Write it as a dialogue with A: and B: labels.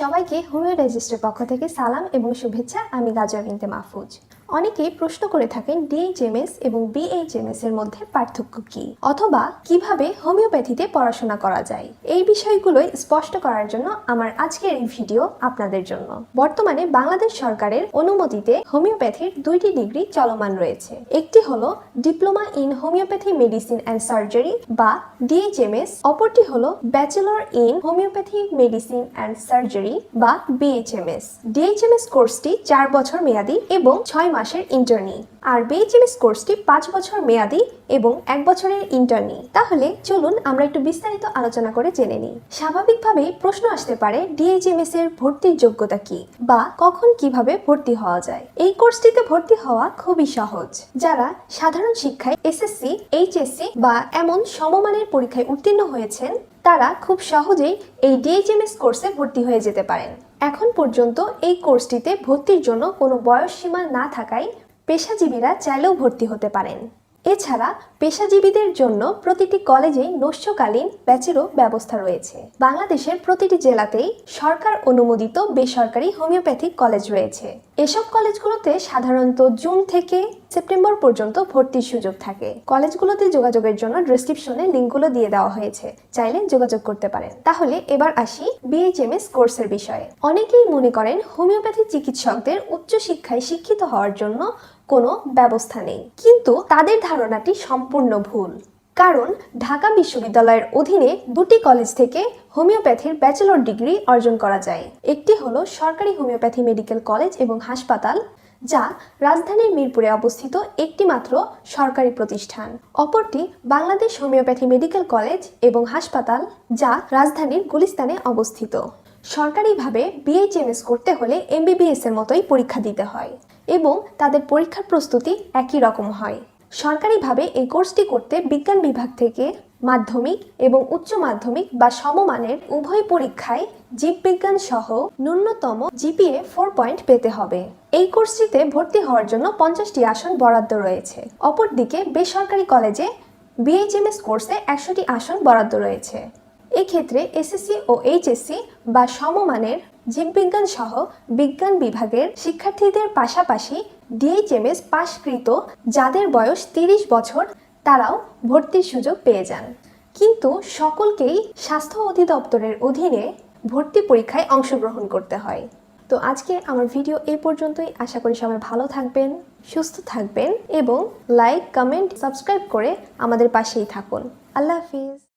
A: সবাইকে হোমিও রেজিস্ট্রের পক্ষ থেকে সালাম এবং শুভেচ্ছা। আমি গাজর বিনতে মাহফুজ। অনেকেই প্রশ্ন করে থাকেন ডিএইচএমএস এবং বিএইচএমএস এর মধ্যে পার্থক্য কি? অথবা কীভাবে হোমিওপ্যাথিতে পড়াশোনা করা যায়? এই বিষয়গুলোই স্পষ্ট করার জন্য আমার আজকের এই ভিডিও আপনাদের জন্য। বর্তমানে বাংলাদেশ সরকারের অনুমতিতে হোমিওপ্যাথির দুইটি ডিগ্রি চলমান রয়েছে। একটি হলো diploma in homoeopathy medicine and surgery বা ডিএইচএমএস অপরটি হলো bachelor in homoeopathy medicine and surgery বা বিএইচএমএস ডিএইচএমএস কোর্সটি চার বছর মেয়াদী এবং ছয় মাসের ইন্টার্নি আর বিএইচএমএস কোর্সটি পাঁচ বছর মেয়াদি এবং এক বছরের ইন্টার্নি তাহলে চলুন আমরা একটু বিস্তারিত আলোচনা করে জেনে নিই। স্বাভাবিকভাবেই প্রশ্ন আসতে পারে ডিএইচএমএস এর ভর্তির যোগ্যতা কি? বা কখন কীভাবে ভর্তি হওয়া যায়? এই কোর্সটিতে ভর্তি হওয়া খুবই সহজ। যারা সাধারণ শিক্ষায় এসএসসি এইচএসসি বা এমন সমমানের পরীক্ষায় উত্তীর্ণ হয়েছেন তারা খুব সহজেই এই ডিএইচএমএস কোর্সে ভর্তি হয়ে যেতে পারেন। এখন পর্যন্ত এই কোর্সটিতে ভর্তির জন্য কোনো বয়স সীমা না থাকায় পেশাজীবীরা চাইলেও ভর্তি হতে পারেন। এছাড়া পেশাজীবীদের জন্য প্রতিটি কলেজেই নস্যকালীন ব্যাচেরও ব্যবস্থা রয়েছে। বাংলাদেশের প্রতিটি জেলাতেই সরকার অনুমোদিত বেসরকারি হোমিওপ্যাথিক কলেজ রয়েছে। এসব কলেজগুলোতে সাধারণত জুন থেকে সেপ্টেম্বর পর্যন্ত ভর্তির সুযোগ থাকে। কলেজগুলোতে যোগাযোগের জন্য ডেসক্রিপশনে লিঙ্কগুলো দিয়ে দেওয়া হয়েছে। চাইলে যোগাযোগ করতে পারেন। তাহলে এবার আসি বিএইচএমএস কোর্সের বিষয়ে। অনেকেই মনে করেন হোমিওপ্যাথি চিকিৎসকদের উচ্চশিক্ষায় শিক্ষিত হওয়ার জন্য কোনো ব্যবস্থা নেই। কিন্তু তাদের ধারণাটি সম্পূর্ণ ভুল। কারণ ঢাকা বিশ্ববিদ্যালয়ের অধীনে দুটি কলেজ থেকে হোমিওপ্যাথির ব্যাচেলর ডিগ্রি অর্জন করা যায়। একটি হলো সরকারি হোমিওপ্যাথি মেডিকেল কলেজ এবং হাসপাতাল, যা রাজধানীর মিরপুরে অবস্থিত একটি মাত্র সরকারি প্রতিষ্ঠান। অপরটি বাংলাদেশ হোমিওপ্যাথি মেডিকেল কলেজ এবং হাসপাতাল, যা রাজধানীর গুলিস্তানে অবস্থিত। সরকারিভাবে বিএইচএমএস করতে হলে এমবিবিএস এর মতোই পরীক্ষা দিতে হয়। এবং তাদের পরীক্ষার প্রস্তুতি একই রকম হয়। সরকারিভাবে এই কোর্সটি করতে বিজ্ঞান বিভাগ থেকে মাধ্যমিক এবং উচ্চ মাধ্যমিক বা সমমানের উভয় পরীক্ষায় জীববিজ্ঞান সহ ন্যূনতম জিপিএ ফোর পয়েন্ট পেতে হবে। এই কোর্সটিতে ভর্তি হওয়ার জন্য পঞ্চাশটি আসন বরাদ্দ রয়েছে। অপরদিকে বেসরকারি কলেজে বিএইচএমএস কোর্সে একশোটি আসন বরাদ্দ রয়েছে। এক্ষেত্রে এসএসসি ও এইচএসসি বা সমমানের জীববিজ্ঞান সহ বিজ্ঞান বিভাগের শিক্ষার্থীদের পাশাপাশি ডিএইচএমএস পাশকৃত, যাদের বয়স তিরিশ বছর, তারাও ভর্তির সুযোগ পেয়ে যান। কিন্তু সকলকেই স্বাস্থ্য অধিদপ্তরের অধীনে ভর্তি পরীক্ষায় অংশগ্রহণ করতে হয়। তো আজকে আমার ভিডিও এই পর্যন্তই। আশা করি সবাই ভালো থাকবেন, সুস্থ থাকবেন এবং লাইক কমেন্ট সাবস্ক্রাইব করে আমাদের পাশেই থাকুন। আল্লাহ হাফিজ।